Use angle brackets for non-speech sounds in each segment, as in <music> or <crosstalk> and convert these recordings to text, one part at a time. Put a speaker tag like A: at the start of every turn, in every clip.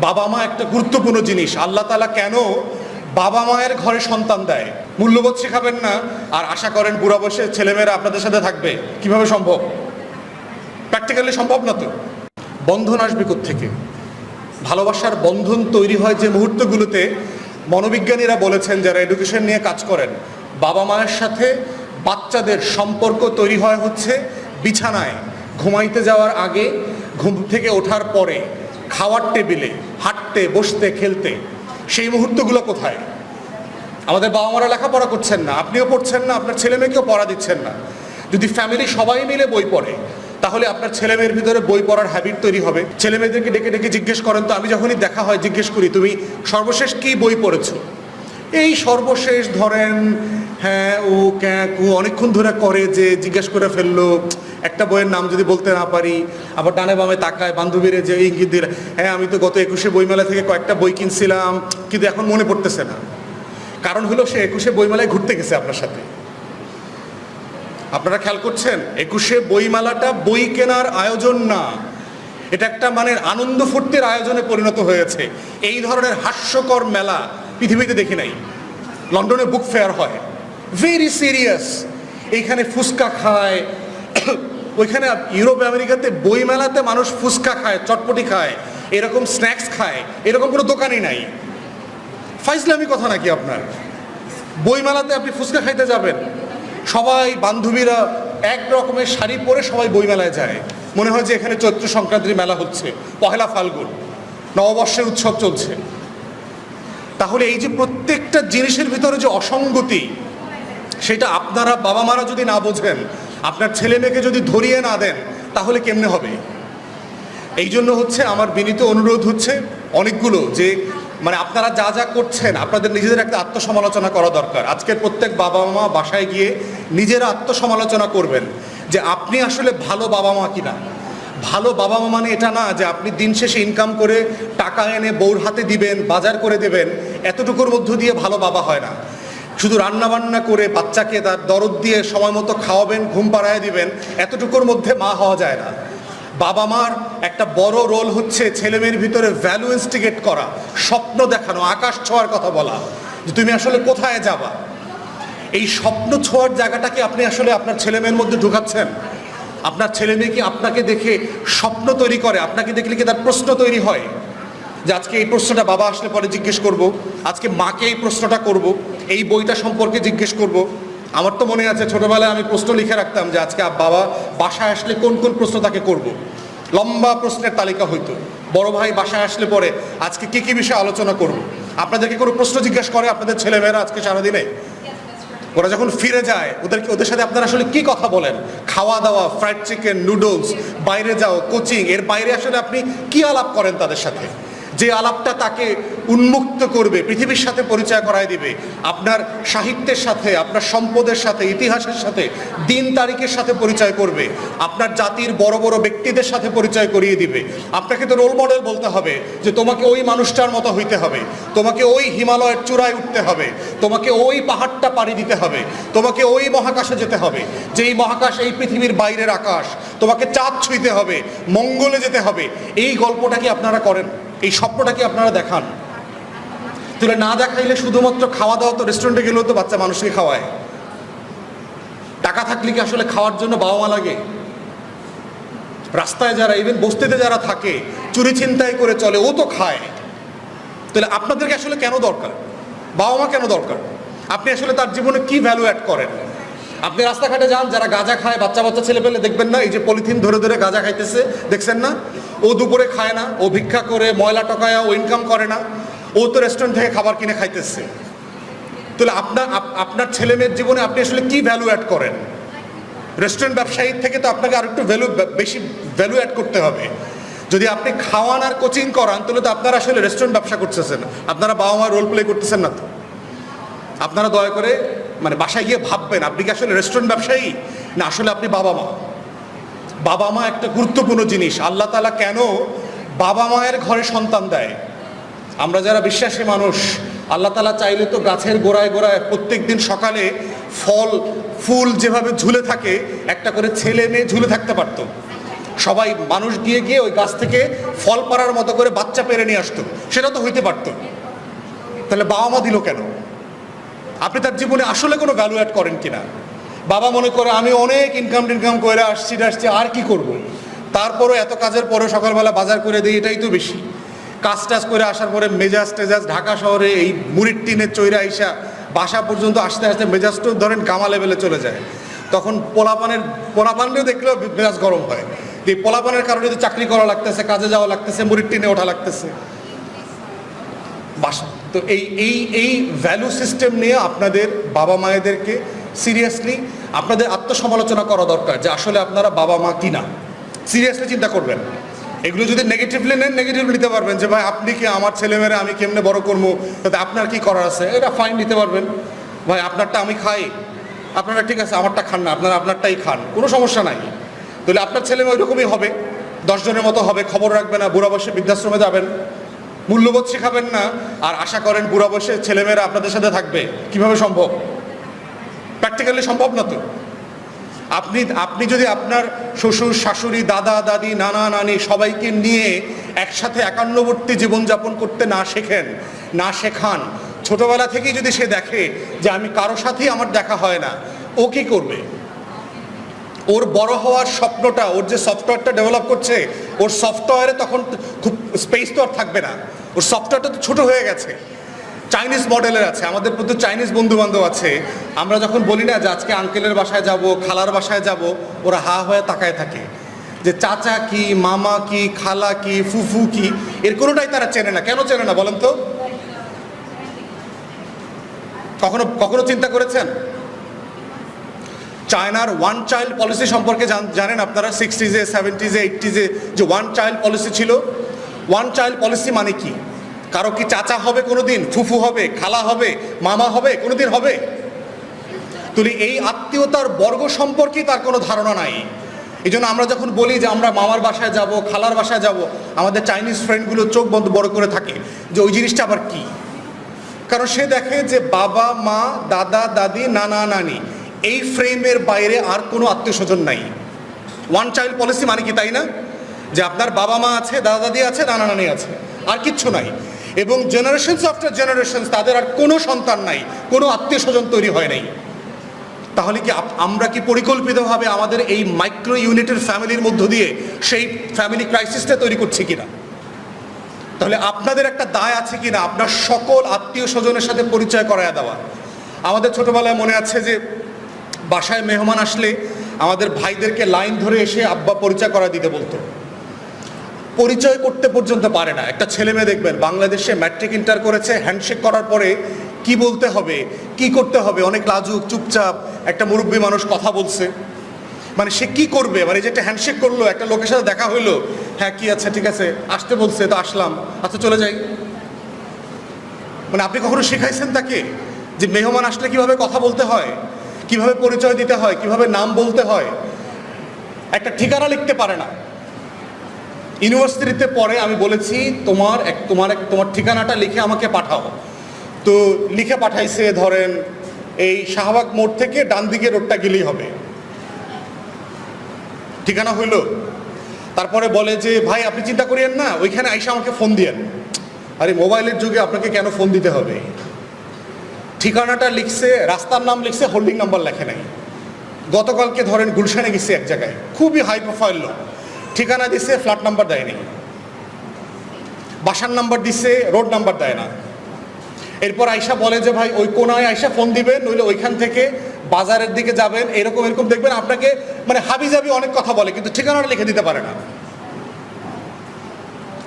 A: বাবা মা একটা গুরুত্বপূর্ণ জিনিস। আল্লাহ তালা কেন বাবা মায়ের ঘরে সন্তান দেয়? মূল্যবোধ শেখাবেন না। আর আশা করেন বুড়া বয়সে ছেলেমেয়েরা আপনাদের সাথে থাকবে। কীভাবে সম্ভব? প্র্যাকটিক্যালি সম্ভব না তো। বন্ধন আসবে থেকে ভালোবাসার বন্ধন তৈরি হয় যে মুহূর্তগুলোতে মনোবিজ্ঞানীরা বলেছেন যারা এডুকেশন নিয়ে কাজ করেন, বাবা মায়ের সাথে বাচ্চাদের সম্পর্ক তৈরি হয় হচ্ছে বিছানায়। ঘুমাইতে যাওয়ার আগে ঘুম থেকে ওঠার পরে। খাওয়ার টেবিলে হাঁটতে, বসতে, খেলতে, সেই মুহূর্তগুলো কোথায়? আমাদের বাবা মারা লেখাপড়া করছেন না, আপনিও পড়ছেন না, আপনার ছেলে মেয়েকেও পড়া দিচ্ছেন না। যদি ফ্যামিলি সবাই মিলে বই পড়ে, তাহলে আপনার ছেলে মেয়ের ভিতরে বই পড়ার হ্যাবিট তৈরি হবে। ছেলে মেয়েদেরকে ডেকে ডেকে জিজ্ঞেস করেন, তো আমি যখনই দেখা হয়, জিজ্ঞেস করি, তুমি সর্বশেষ কি বই পড়েছো? এই সর্বশেষ ধরেন হ্যাঁ ও ক্যাঁ কু অনেকক্ষণ ধরে করে যে জিজ্ঞেস করে ফেলল, একটা বইয়ের নাম যদি বলতে না পারি, আবার ডানে বামে তাকায় বান্ধবীরে যে ইঙ্গিত দিলে হ্যাঁ আমি তো গত একুশে বইমেলা থেকে কয়েকটা বই কিনছিলাম, কিন্তু এখন মনে পড়তেছে না। কারণ হলো সে একুশে বইমেলায় ঘুরতে গেছে আপনার সাথে। আপনারা খেয়াল করছেন? একুশে বইমেলাটা বই কেনার আয়োজন না। এটা একটা মানে আনন্দ ফুর্তির আয়োজনে পরিণত হয়েছে। এই ধরনের হাস্যকর মেলা পৃথিবীতে দেখি নাই। লন্ডনে বুক ফেয়ার হয়। ভেরি সিরিয়াস এইখানে ফুচকা খায়। <coughs> ওইখানে ইউরোপ, আমেরিকাতে বই মেলাতে মানুষ ফুচকা খায়, চটপটি খায়, এরকম স্ন্যাক্স খায়, এরকম কোনো দোকানই নাই। ফাইজলামি কথা নাকি আপনার? বইমেলাতে আপনি ফুচকা খাইতে যাবেন। সবাই বান্ধবীরা এক রকমের শাড়ি পরে সবাই বইমেলায় যায়। মনে হয় যে এখানে চৈত্র সংক্রান্তির মেলা হচ্ছে। পহেলা ফাল্গুন। নববর্ষের উৎসব চলছে। তাহলে এই যে প্রত্যেকটা জিনিসের ভিতরে যে অসঙ্গতি, সেটা আপনারা বাবা মারা যদি না বোঝেন, আপনার ছেলে মেয়েকে যদি ধরিয়ে না দেন, তাহলে কেমনে হবে? এই জন্য হচ্ছে আমার বিনীত অনুরোধ হচ্ছে অনেকগুলো যে মানে আপনারা যা যা করছেন, আপনাদের নিজেদের একটা আত্মসমালোচনা করা দরকার। আজকের প্রত্যেক বাবা মা বাসায় গিয়ে নিজেরা আত্মসমালোচনা করবেন যে, আপনি আসলে ভালো বাবা মা কিনা? ভালো বাবা মা মানে এটা না যে আপনি দিন শেষে ইনকাম করে টাকা এনে বউর হাতে দিবেন, বাজার করে দেবেন, এতটুকুর মধ্য দিয়ে ভালো বাবা হয় না। শুধু রান্নাবান্না করে বাচ্চাকে তার দরদ দিয়ে সময় মতো খাওয়াবেন, ঘুম পাড়ায় দিবেন, এতটুকুর মধ্যে মা হওয়া যায় না। বাবা মার একটা বড় রোল হচ্ছে ছেলেমেয়ের ভিতরে ভ্যালু ইনস্টিগেট করা, স্বপ্ন দেখানো, আকাশ ছোঁয়ার কথা বলা, যে তুমি আসলে কোথায় যাবা? এই স্বপ্ন ছোঁয়ার জায়গাটাকে আপনি আসলে আপনার ছেলেমেয়ের মধ্যে ঢুকাচ্ছেন। আপনার ছেলে মেয়ে কি আপনাকে দেখে স্বপ্ন তৈরি করে? আপনাকে দেখলে কি তার প্রশ্ন তৈরি হয়? যে আজকে এই প্রশ্নটা বাবা আসলে পরে জিজ্ঞেস করব। আজকে মাকে এই প্রশ্নটা করব। এই বইটা সম্পর্কে জিজ্ঞেস করব। আমার তো মনে আছে, ছোটবেলায় আমি প্রশ্ন লিখে রাখতাম যে আজকে বাবা বাসায় আসলে কোন কোন প্রশ্ন তাকে করব? লম্বা প্রশ্নের তালিকা হইতো। বড় ভাই বাসায় আসলে পরে আজকে কি কি বিষয়ে আলোচনা করব? আপনাদেরকে কোনো প্রশ্ন জিজ্ঞেস করে আপনাদের ছেলেমেয়েরা আজকে সারাদিনে? ওরা যখন ফিরে যায়, ওদেরকে, ওদের সাথে আপনারা আসলে কি কথা বলেন? খাওয়া দাওয়া ফ্রাইড চিকেন নুডলস বাইরে যাও কোচিং এর বাইরে আসলে আপনি কি আলাপ করেন তাদের সাথে? যে আলাপটা তাকে উন্মুক্ত করবে, পৃথিবীর সাথে পরিচয় করায় দিবে, আপনার সাহিত্যের সাথে, আপনার সম্পদের সাথে, ইতিহাসের সাথে, দিন তারিখের সাথে পরিচয় করবে, আপনার জাতির বড় বড় ব্যক্তিদের সাথে পরিচয় করিয়ে দিবে। আপনাকে তো রোল মডেল বলতে হবে যে তোমাকে ওই মানুষটার মতো হইতে হবে, তোমাকে ওই হিমালয়ের চূড়ায় উঠতে হবে, তোমাকে ওই পাহাড়টা পাড়ি দিতে হবে, তোমাকে ওই মহাকাশে যেতে হবে, যেই মহাকাশ এই পৃথিবীর বাইরের আকাশ, তোমাকে চাঁদ ছুঁইতে হবে, মঙ্গলে যেতে হবে, এই গল্পটা কি আপনারা করেন? এই স্বপ্নটা কি আপনারা দেখান? তাহলে না দেখাইলে শুধুমাত্র খাওয়া দাওয়া তো রেস্টুরেন্টে গেলেও তো বাচ্চা মানুষকে খাওয়ায়। টাকা থাকলে কি আসলে খাওয়ার জন্য বাবা মা লাগে? রাস্তায় যারা ইভেন বস্তিতে যারা থাকে, চুরি ছিনতাই করে চলে, ও তো খায়। তাহলে আপনাদেরকে আসলে কেন দরকার? বাবা মা কেন দরকার? আপনি আসলে তার জীবনে কি ভ্যালু অ্যাড করেন? আপনি রাস্তাঘাটে যান, যারা গাঁজা খায় বাচ্চা বাচ্চা ছেলে পেলে দেখবেন না? এই যে পলিথিন ধরে ধরে গাঁজা খাইতেছে, দেখছেন না? ও দুপুরে খায় না, ও ভিক্ষা করে, ময়লা টকায় ও ইনকাম করে না, ও তো রেস্টুরেন্ট থেকে খাবার কিনে খাইতেছে। তাহলে আপনার আপনার ছেলে মেয়ের জীবনে আপনি আসলে কি ভ্যালু অ্যাড করেন? রেস্টুরেন্ট ব্যবসায়ীর থেকে তো আপনাকে আর একটু ভ্যালু বেশি ভ্যালু অ্যাড করতে হবে। যদি আপনি খাওয়ান আর কোচিং করান, তাহলে তো আপনারা আসলে রেস্টুরেন্ট ব্যবসা করতেছেন। আপনারা বাবা মা রোল প্লে করতেছেন না তো। আপনারা দয়া করে মানে বাসায় গিয়ে ভাববেন, আপনি কি আসলে রেস্টুরেন্ট ব্যবসায়ী? না, আসলে আপনি বাবা মা। বাবা মা একটা গুরুত্বপূর্ণ জিনিস। আল্লাহ তালা কেন বাবা মায়ের ঘরে সন্তান দেয়? আমরা যারা বিশ্বাসী মানুষ, আল্লাহ তালা চাইলে তো গাছের গোড়ায় গোড়ায় প্রত্যেক দিন সকালে ফল, ফুল যেভাবে ঝুলে থাকে, একটা করে ছেলে মেয়ে ঝুলে থাকতে পারতো। সবাই মানুষ গিয়ে গিয়ে ওই গাছ থেকে ফল পাড়ার মতো করে বাচ্চা পেরে নিয়ে আসতো। সেটা তো হইতে পারতো। তাহলে বাবা মা দিল কেন? আপনি তার জীবনে আসলে কোনো ভ্যালু অ্যাড করেন কিনা? বাবা মনে করে, আমি অনেক ইনকাম টিনকাম করে আসছি আসছি, আর কি করব। তারপরও এত কাজের পরে সকালবেলা বাজার করে দিই, এটাই তো বেশি। কাজ টাজ করে আসার পরে মেজাজ টেজাজ, ঢাকা শহরে এই মুড়ির টিনের চৈরা আইসা বাসা পর্যন্ত আসতে আসতে মেজাজটাও ধরেন গামা লেভেলে চলে যায়। তখন পোলাপানের, পোলাপানকেও দেখলেও মেজাজ গরম হয়। এই পোলাপানের কারণে তো চাকরি করা লাগতেছে, কাজে যাওয়া লাগতেছে, মুড়ির টিনে ওঠা লাগতেছে। বাসা, তো এই এই এই ভ্যালু সিস্টেম নিয়ে আপনাদের বাবা মায়েদেরকে সিরিয়াসলি আপনাদের আত্মসমালোচনা করা দরকার যে আসলে আপনারা বাবা মা কিনা সিরিয়াসলি চিন্তা করবেন। এগুলো যদি নেগেটিভলি নেন নেগেটিভলি নিতে পারবেন যে, ভাই, আপনি কি আমার ছেলেমেয়েরা আমি কেমনে বড় করব? তাতে আপনার কি করার আছে? এটা ফাইন নিতে পারবেন। ভাই, আপনারটা আমি খাই। আপনারা ঠিক আছে, আমারটা খান না, আপনারা আপনারটাই খান। কোনো সমস্যা নাই। তাহলে আপনার ছেলে মেয়ে ওইরকমই হবে। দশজনের মতো হবে, খবর রাখবে না বুড়া বয়সে বৃদ্ধাশ্রমে যাবেন। মূল্যবোধ শেখাবেন না। আর আশা করেন বুড়া বয়সে ছেলেমেয়েরা আপনাদের সাথে থাকবে। কীভাবে সম্ভব? প্র্যাকটিক্যালি সম্ভব না তো। আপনি আপনি যদি আপনার শ্বশুর, শাশুড়ি, দাদা, দাদি, নানা, নানি সবাইকে নিয়ে একসাথে একান্নবর্তী জীবনযাপন করতে না শেখেন, না শেখান, ছোটবেলা থেকেই যদি সে দেখে যে আমি কারও সাথেই আমার দেখা হয় না, ও কি করবে? ওর বড় হওয়ার স্বপ্নটা, ওর যে সফটওয়্যারটা ডেভেলপ করছে, ওর সফটওয়্যারে তখন খুব স্পেস তো আর থাকবে না। ওর সফটওয়্যারটা তো ছোট হয়ে গেছে। চাইনিজ মডেলের আছে, আমাদের প্রচুর চাইনিজ বন্ধু বান্ধব আছে। আমরা যখন বলি না যে আজকে আঙ্কেলের বাসায় যাব, খালার বাসায় যাব, ওরা হা হয়ে তাকায় থাকে। যে চাচা কি, মামা কি, খালা কি, ফুফু কি, এর কোনোটাই তারা চেনে না। কেন চেনে না বলেন তো? কখনো কখনো চিন্তা করেছেন? চায়নার ওয়ান চাইল্ড পলিসি সম্পর্কে জান- জানেন আপনারা? সিক্সটিজে সেভেন্টিজে এইটিজে যে ওয়ান চাইল্ড পলিসি ছিল? ওয়ান চাইল্ড পলিসি মানে কি? কারও কি চাচা হবে কোনো দিন ফুফু হবে, খালা হবে, মামা হবে কোনো দিন হবে? তুলি, এই আত্মীয়তার বর্গ সম্পর্কে তার কোনো ধারণা নাই। এই জন্য আমরা যখন বলি যে আমরা মামার বাসায় যাব, খালার বাসায় যাব, আমাদের চাইনিজ ফ্রেন্ডগুলো চোখ বন্ধ বড় করে থাকে যে ওই জিনিসটা আবার কি? কারণ সে দেখে যে বাবা, মা, দাদা, দাদি, নানা, নানি, এই ফ্রেমের বাইরে আর কোনো আত্মীয় স্বজন নাই। ওয়ান চাইল্ড পলিসি মানে কি, তাই না? যে আপনার বাবা মা আছে দাদা দাদি আছে নানা নানি আছে, আর কিচ্ছু নাই। এবং জেনারেশনস আফটার জেনারেশনস তাদের আর কোনো সন্তান নাই, কোনো আত্মীয় স্বজন তৈরি হয় নাই। তাহলে কি আমরা কি পরিকল্পিতভাবে আমাদের এই মাইক্রো ইউনিটের ফ্যামিলির মধ্য দিয়ে সেই ফ্যামিলি ক্রাইসিসটা তৈরি করছি কিনা? তাহলে আপনাদের একটা দায় আছে কিনা? আপনার সকল আত্মীয় স্বজনের সাথে পরিচয় করায় দেওয়া। আমাদের ছোটবেলায় মনে আছে যে বাসায় মেহমান আসলে আমাদের ভাইদেরকে লাইন ধরে এসে আব্বা পরিচয় করা দিতে বলতো। পরিচয় করতে পর্যন্ত পারে না। একটা ছেলে মেয়ে দেখবেন, বাংলাদেশে ম্যাট্রিক ইন্টার করেছে হ্যান্ডশেক করার পরে কি বলতে হবে, কি করতে হবে, অনেক লাজুক, চুপচাপ, একটা মুরব্বী মানুষ কথা বলছে। মানে সে কি করবে? মানে যে একটা হ্যান্ডশেক করল, একটা লোকের সাথে দেখা হইল হ্যাঁ কি আছে, ঠিক আছে, আসতে বলছে, তো আসলাম আচ্ছা চলে যাই। মানে আপনি কখনো শেখাইছেন তাকে যে মেহমান আসলে কীভাবে কথা বলতে হয়, কীভাবে পরিচয় দিতে হয়, কীভাবে নাম বলতে হয়? একটা ঠিকানা লিখতে পারে না। ইউনিভার্সিটিতে পরে আমি বলেছি, তোমার এক তোমার এক, তোমার ঠিকানাটা লিখে আমাকে পাঠাও। তো লিখে পাঠাইছে, ধরেন, এই শাহবাগ মোড় থেকে ডান দিকে রোডটা গেলেই হবে। ঠিকানা হইল। তারপরে বলে যে, ভাই, আপনি চিন্তা করিয়েন না, ওইখানে আইসা আমাকে ফোন দিয়েন। আরে, মোবাইলের যুগে আপনাকে কেন ফোন দিতে হবে? ঠিকানাটা লিখছে, রাস্তার নাম লিখছে, হোল্ডিং নাম্বার লেখে নাই। গতকালকে ধরেন গুলশানে গেছে এক জায়গায়। খুবই হাই প্রোফাইল লোক। ঠিকানা দিছে ফ্ল্যাট নাম্বার দেয়নি। বাসার নাম্বার দিছে রোড নাম্বার দেয় না। এরপর আয়সা বলে যে, ভাই, ওই কোনায় আয়সা ফোন দিবেন নইলে ওইখান থেকে বাজারের দিকে যাবেন। এরকম এরকম দেখবেন আপনাকে মানে হাবি জাবি অনেক কথা বলে, কিন্তু ঠিকানাটা লিখে দিতে পারে না।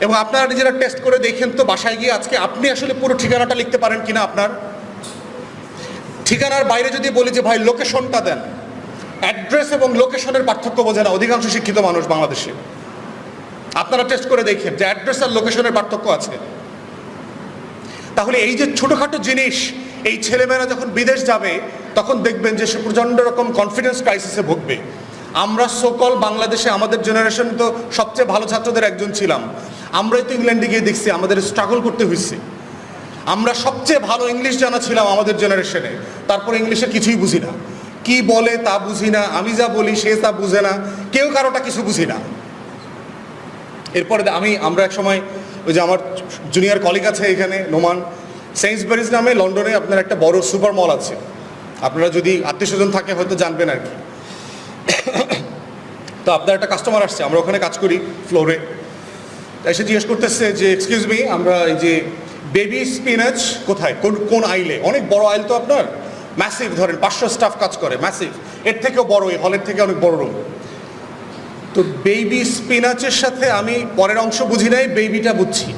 A: এবং আপনারা নিজেরা টেস্ট করে দেখেন তো, বাসায় গিয়ে আজকে আপনি আসলে পুরো ঠিকানাটা লিখতে পারেন কিনা আপনার? ঠিকানার বাইরে যদি বলি যে, ভাই লোকেশনটা দেন। অ্যাড্রেস এবং লোকেশনের পার্থক্য বোঝে না অধিকাংশ শিক্ষিত মানুষ বাংলাদেশে। আপনারা টেস্ট করে দেখেন যে অ্যাড্রেস আর লোকেশনের পার্থক্য আছে। তাহলে এই যে ছোটোখাটো জিনিস, এই ছেলেমেয়েরা যখন বিদেশ যাবে, তখন দেখবেন যে সে প্রচণ্ড রকম কনফিডেন্স ক্রাইসিসে ভুগবে। আমরা সকল বাংলাদেশে, আমাদের জেনারেশন তো সবচেয়ে ভালো ছাত্রদের একজন ছিলাম। আমরাই তো ইংল্যান্ডে গিয়ে দেখছি, আমাদের স্ট্রাগল করতে হয়েছে আমরা সবচেয়ে ভালো ইংলিশ জানা ছিলাম আমাদের জেনারেশনে তারপর ইংলিশে কিছুই বুঝি না। কি বলে তা বুঝি না, আমি যা বলি সে তা বুঝে না, কেউ কারোটা কিছু বুঝি না। এরপরে আমি, আমরা এক সময় ওই যে আমার জুনিয়র কলিগ আছে এখানে, নোমান সেইন্সবেরিজ নামে লন্ডনে আপনার একটা বড় সুপার মল আছে। আপনারা যদি আত্মীয় স্বজন থাকে হয়তো জানবেন আর কি। তো আপনার একটা কাস্টমার আসছে, আমরা ওখানে কাজ করি ফ্লোরে এসে জিজ্ঞেস করতেছে যে এক্সকিউজ মি আমরা এই যে বেবি স্পিনাচ কোথায়? কোন কোন আইলে অনেক বড় আইল তো আপনার। ম্যাসিভ ধরেন, পাঁচশো স্টাফ কাজ করে ম্যাসিভ এর থেকেও বড় এই হলের থেকে অনেক বড় রুম তো বেবি স্পিনাচের সাথে আমি পরের অংশ বুঝি নাই বেবিটা বুঝছি।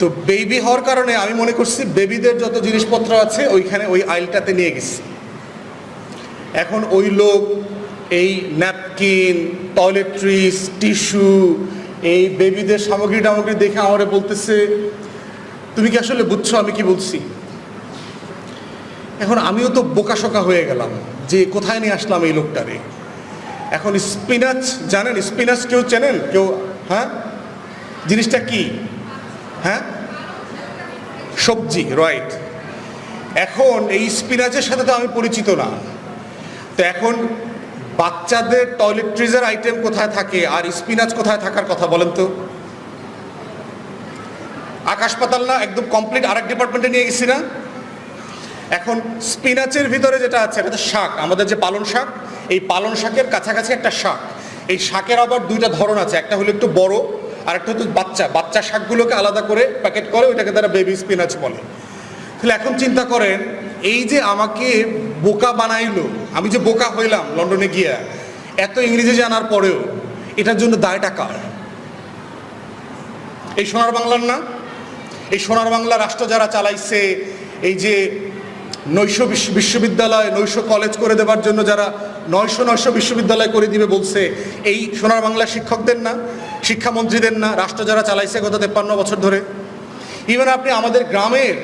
A: তো বেবি হওয়ার কারণে আমি মনে করছি বেবিদের যত জিনিসপত্র আছে, ওইখানে ওই আইলটাতে নিয়ে গেছি। এখন ওই লোক, এই ন্যাপকিন টয়লেট্রিস টিস্যু এই বেবিদের সামগ্রী টামগ্রী দেখে আমারে বলতেছে, তুমি কি আসলে বুঝছ আমি কি বলছি? এখন আমিও তো বোকাশোকা হয়ে গেলাম যে কোথায় নিয়ে আসলাম এই লোকটারে। এখন স্পিনাচ, জানেন স্পিনাচ কেউ চেনেন? কেউ হ্যাঁ? জিনিসটা কি? হ্যাঁ? সবজি রাইট এখন এই স্পিনাচের সাথে তো আমি পরিচিত না। তো এখন বাচ্চাদের টয়লেট্রিজের আইটেম কোথায় থাকে আর স্পিনাচ কোথায় থাকার কথা বলেন তো? আকাশ পাতাল না, একদম কমপ্লিট আরেক ডিপার্টমেন্টে নিয়ে গেছি না? এখন স্পিনাচের ভিতরে যেটা আছে, এটা শাক। আমাদের যে পালন শাক, এই পালন শাকের কাছাকাছি একটা শাক। এই শাকের আবার দুইটা ধরন আছে। একটা হলো একটু বড়, আর একটা হচ্ছে বাচ্চা। বাচ্চা শাকগুলোকে আলাদা করে প্যাকেট করে, ওইটাকে তারা বেবি স্পিনাচ বলে। তাহলে এখন চিন্তা করেন, এই যে আমাকে বোকা বানাইলো, আমি যে বোকা হইলাম লন্ডনে গিয়া, এত ইংরেজি জানার পরেও, এটার জন্য দায়টা কার? এই সোনার বাংলার না? এই সোনার বাংলা রাষ্ট্র যারা চালাইছে, এই যে নৈশ বিশ্ব- বিশ্ববিদ্যালয় নৈশ কলেজ করে দেওয়ার জন্য যারা নয়শো নয়শো বিশ্ববিদ্যালয় করে দিবে বলছে, এই সোনার বাংলা শিক্ষকদের না, শিক্ষামন্ত্রীদের না, রাষ্ট্র যারা চালাইছে গত তেপ্পান্ন বছর ধরে। ইভেন আপনি আমাদের গ্রামের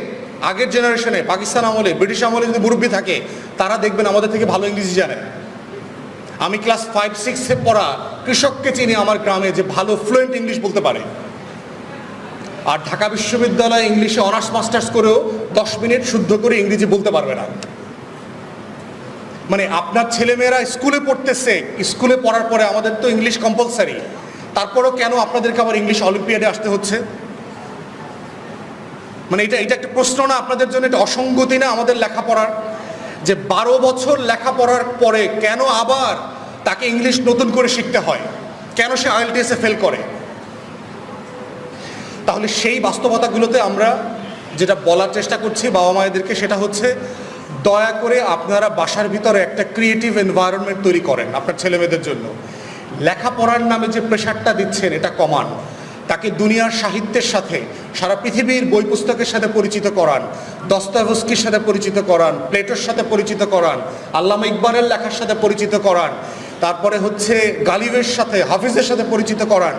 A: আগের জেনারেশনে পাকিস্তান আমলে, ব্রিটিশ আমলে যদি মুরব্বী থাকে, তারা দেখবেন আমাদের থেকে ভালো ইংরেজি জানেন আমি ক্লাস ফাইভ সিক্সে পড়া কৃষককে চিনি আমার গ্রামে যে ভালো ফ্লুয়েন্ট ইংলিশ বলতে পারে। আর ঢাকা বিশ্ববিদ্যালয়ে ইংলিশে অনার্স, মাস্টার্স করেও দশ মিনিট শুদ্ধ করে ইংরেজি বলতে পারবে না। মানে আপনার ছেলেমেয়েরা স্কুলে পড়তেছে, স্কুলে পড়ার পরে আমাদের তো ইংলিশ কম্পালসারি তারপরেও কেন আপনাদেরকে আবার ইংলিশ অলিম্পিয়াডে আসতে হচ্ছে? মানে এটা এটা একটা প্রশ্ন না, আপনাদের জন্য এটা অসঙ্গতি না আমাদের লেখাপড়ার? যে বারো বছর লেখাপড়ার পরে কেন আবার তাকে ইংলিশ নতুন করে শিখতে হয়? কেন সে আইএলটিএসে ফেল করে? তাহলে সেই বাস্তবতাগুলোতে আমরা যেটা বলার চেষ্টা করছি বাবা মায়েদেরকে, সেটা হচ্ছে দয়া করে আপনারা বাসার ভিতরে একটা ক্রিয়েটিভ এনভায়রনমেন্ট তৈরি করেন আপনার ছেলেমেয়েদের জন্য। লেখাপড়ার নামে যে প্রেশারটা দিচ্ছেন, এটা কমান। তাকে দুনিয়ার সাহিত্যের সাথে, সারা পৃথিবীর বই পুস্তকের সাথে পরিচিত করান দস্তাভস্কির সাথে পরিচিত করান, প্লেটোর সাথে পরিচিত করান, আল্লামা ইকবালের লেখার সাথে পরিচিত করান, তারপরে হচ্ছে গালিবের সাথে, হাফিজের সাথে পরিচিত করান।